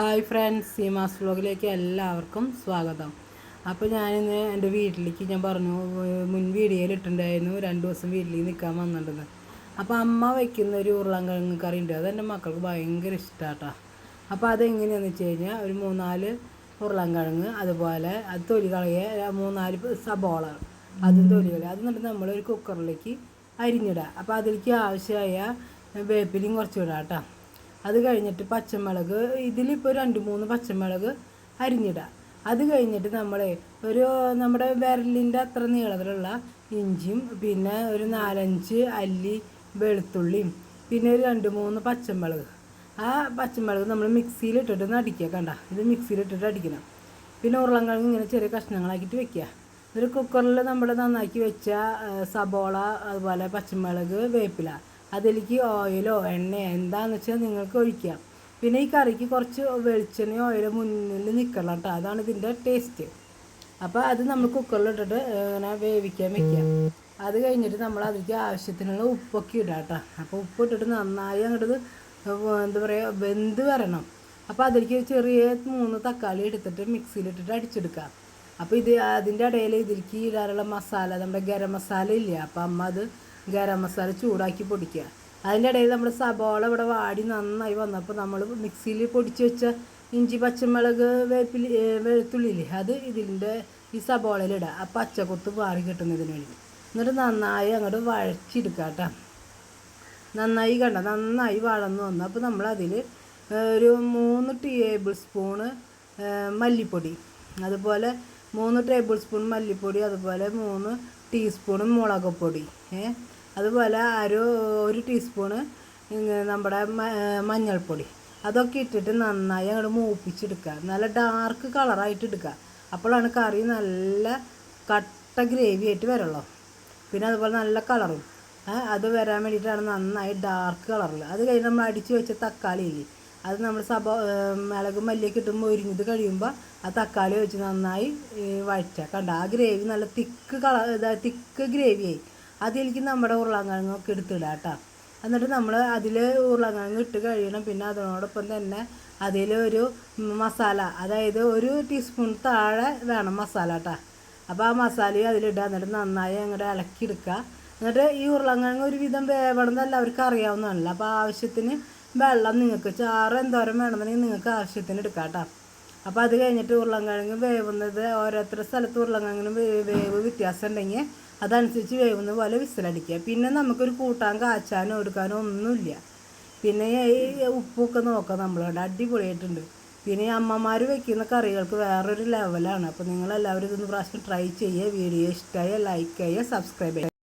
Hi friends Seemas വ്ലോഗിലേക്ക് എല്ലാവർക്കും സ്വാഗതം. അപ്പോൾ ഞാനിന്ന് എന്റെ വീട്ടിലേക്ക് ഞാൻ പറഞ്ഞു മുൻ വീഡിയോയിൽ ഇട്ടിട്ടുണ്ടായിരുന്നു രണ്ട് ദിവസം വീട്ടിൽ നിൽക്കാൻ വന്നിട്ടുണ്ടെന്ന് അപ്പോൾ അമ്മ വയ്ക്കുന്ന ഒരു ഉരുളൻകിഴങ്ങ് കറി ഉണ്ട്. അത് എന്റെ മക്കൾക്ക് ഭയങ്കര ഇഷ്ടമാട്ടോ അപ്പോൾ അതെങ്ങനെയാണെന്ന് വെച്ച് കഴിഞ്ഞാൽ ഒരു മൂന്നാൽ ഉരുളൻകിഴങ്ങ് അതുപോലെ അത് തൊലി കളയ മൂന്നാൽ സബോള അതും തൊലി കളയുക അത് എന്നിട്ട് നമ്മളൊരു കുക്കറിലേക്ക് അരിഞ്ഞിടുക. അപ്പോൾ അതിലേക്ക് ആവശ്യമായ വേപ്പിലയും കുറച്ച് ഇടാം കേട്ടോ. അത് കഴിഞ്ഞിട്ട് പച്ചമുളക് ഇതിലിപ്പോൾ രണ്ട് മൂന്ന് പച്ചമുളക് അരിഞ്ഞിടുക അത് കഴിഞ്ഞിട്ട് നമ്മൾ ഒരു നമ്മുടെ വിരലിന്റെ അത്ര നീളത്തിലുള്ള ഇഞ്ചിയും പിന്നെ ഒരു നാലഞ്ച് അല്ലി വെളുത്തുള്ളിയും പിന്നെ ഒരു രണ്ട് മൂന്ന് പച്ചമുളക്. ആ പച്ചമുളക് നമ്മൾ മിക്സിയിൽ ഇട്ടിട്ട് അടിക്കുക കണ്ട? ഇത് മിക്സിയിൽ ഇട്ടിട്ട് അടിക്കണം. പിന്നെ ഉരുളൻകിഴങ്ങ് ഇങ്ങനെ ചെറിയ കഷ്ണങ്ങളാക്കിയിട്ട് വെക്കുക. ഒരു കുക്കറിൽ നമ്മൾ നന്നാക്കി വെച്ച സബോള അതുപോലെ പച്ചമുളക് വേപ്പില അതിലേക്ക് ഓയിലോ എണ്ണയോ എന്താണെന്ന് വെച്ചാൽ നിങ്ങൾക്ക് ഒഴിക്കാം. പിന്നെ ഈ കറിക്ക് കുറച്ച് വെളിച്ചെണ്ണയോ ഓയിലോ മുന്നിൽ നിൽക്കണം കേട്ടോ അതാണ് ഇതിന്റെ ടേസ്റ്റ്. അപ്പോൾ അത് നമ്മൾ കുക്കറിൽ കുക്കറിലിട്ടിട്ട് ഇങ്ങനെ വേവിക്കാൻ വെക്കാം. അത് കഴിഞ്ഞിട്ട് നമ്മൾ അതിലേക്ക് ആവശ്യത്തിനുള്ള ഉപ്പൊക്കെ ഇടാം കേട്ടോ അപ്പോൾ ഉപ്പ് ഇട്ടിട്ട് നന്നായി അങ്ങോട്ട് എന്താ പറയുക വെന്ത് വരണം. അപ്പോൾ അതിലേക്ക് ചെറിയ മൂന്ന് തക്കാളി എടുത്തിട്ട് മിക്സിയിലിട്ടിട്ട് അടിച്ചെടുക്കാം. അപ്പോൾ ഇത് അതിന്റെ ഇടയിൽ ഇതിലേക്ക് ഇടാനുള്ള മസാല നമ്മുടെ ഗരം മസാല ഇല്ല അപ്പോൾ അമ്മ അത് ഗരം മസാല ചൂടാക്കി പൊടിക്കുക. അതിന്റെ ഇടയിൽ നമ്മുടെ സബോള ഇവിടെ വാടി നന്നായി വന്നപ്പോൾ നമ്മൾ മിക്സിയിൽ പൊടിച്ച് വെച്ച ഇഞ്ചി പച്ചമുളക് വേപ്പിൽ വെളുത്തുള്ളിയില്ലേ അത് ഇതിന്റെ ഈ സബോളയിലിടുക ആ പച്ചക്കൊത്ത് മാറി കിട്ടുന്നതിന് വേണ്ടി. എന്നിട്ട് നന്നായി അങ്ങോട്ട് വഴച്ചെടുക്കുക കേട്ടോ. നന്നായി കണ്ട നന്നായി വഴന്ന് വന്നു. അപ്പോൾ നമ്മൾ അതിൽ ഒരു മൂന്ന് ടേബിൾ സ്പൂണ് മല്ലിപ്പൊടി. അതുപോലെ മൂന്ന് ടേബിൾ സ്പൂൺ മല്ലിപ്പൊടി അതുപോലെ മൂന്ന് ടീസ്പൂൺ മുളക് പൊടി അതുപോലെ ഒരു ഒരു ടീസ്പൂണ് നമ്മുടെ മഞ്ഞൾപ്പൊടി. അതൊക്കെ ഇട്ടിട്ട് നന്നായി അങ്ങോട്ട് മൂപ്പിച്ചെടുക്കുക. നല്ല ഡാർക്ക് കളറായിട്ട് എടുക്കുക അപ്പോഴാണ് കറി നല്ല കട്ട ഗ്രേവി ആയിട്ട് വരുള്ളൂ. പിന്നെ അതുപോലെ നല്ല കളറും അത് വരാൻ വേണ്ടിയിട്ടാണ് നന്നായി ഡാർക്ക് കളറിൽ അത് കഴിഞ്ഞ് നമ്മൾ അടിച്ച് വെച്ച തക്കാളി ഇല്ലേ? അത് നമ്മൾ സബ മിളകും മല്ലിയൊക്കെ ഇട്ടുമ്പോൾ ഒരുങ്ങിത് കഴിയുമ്പോൾ ആ തക്കാളി വെച്ച് നന്നായി വഴറ്റുക. കണ്ട? ആ ഗ്രേവി നല്ല തിക്ക് കളർ തിക്ക് ഗ്രേവിയായി. അതിലേക്ക് നമ്മുടെ ഉരുളൻകിഴങ്ങൊക്കെ എടുത്തിടുക കേട്ടോ. എന്നിട്ട് നമ്മൾ അതിൽ ഉരുളൻകിഴങ്ങ് ഇട്ട് കഴിയണം. പിന്നെ അതിനോടൊപ്പം തന്നെ അതിൽ ഒരു മസാല അതായത് ഒരു ടീസ്പൂൺ താഴെ വേണം മസാല കേട്ടോ. അപ്പോൾ ആ മസാലയും അതിലിടുക. എന്നിട്ട് നന്നായി അങ്ങോട്ട് ഇളക്കിയെടുക്കുക എന്നിട്ട് ഈ ഉരുളൻകിഴങ്ങ് ഒരുവിധം വേവണമെന്ന് എല്ലാവർക്കും അറിയാവുന്നതാണല്ലോ അപ്പോൾ ആവശ്യത്തിന് വെള്ളം നിങ്ങൾക്ക് ചാറ് എന്തോരം വേണമെന്നുണ്ടെങ്കിൽ നിങ്ങൾക്ക് ആവശ്യത്തിന് എടുക്കാം കേട്ടോ. അപ്പോൾ അത് കഴിഞ്ഞിട്ട് ഉരുളൻകിഴങ്ങ് വേവുന്നത് ഓരോരുത്തരുടെ സ്ഥലത്ത് ഉരുളങ്കിഴങ്ങിനും വേവ് വ്യത്യാസം ഉണ്ടെങ്കിൽ അതനുസരിച്ച് വേവുന്ന പോലെ വിസിലടിക്കുക. പിന്നെ നമുക്കൊരു കൂട്ടാൻ കാച്ചാനോ എടുക്കാനോ ഒന്നുമില്ല. പിന്നെ ഈ ഉപ്പൊക്കെ നോക്കാം നമ്മളുണ്ട് അടിപൊളിയായിട്ടുണ്ട്. പിന്നെ ഈ അമ്മമാർ വെക്കുന്ന കറികൾക്ക് വേറൊരു ലെവലാണ് അപ്പോൾ നിങ്ങളെല്ലാവരും ഇതൊന്ന് പ്രാവശ്യം ട്രൈ ചെയ്യുക. വീഡിയോ ഇഷ്ടമായ ലൈക്ക് ചെയ്യുക സബ്സ്ക്രൈബ് ചെയ്യുക.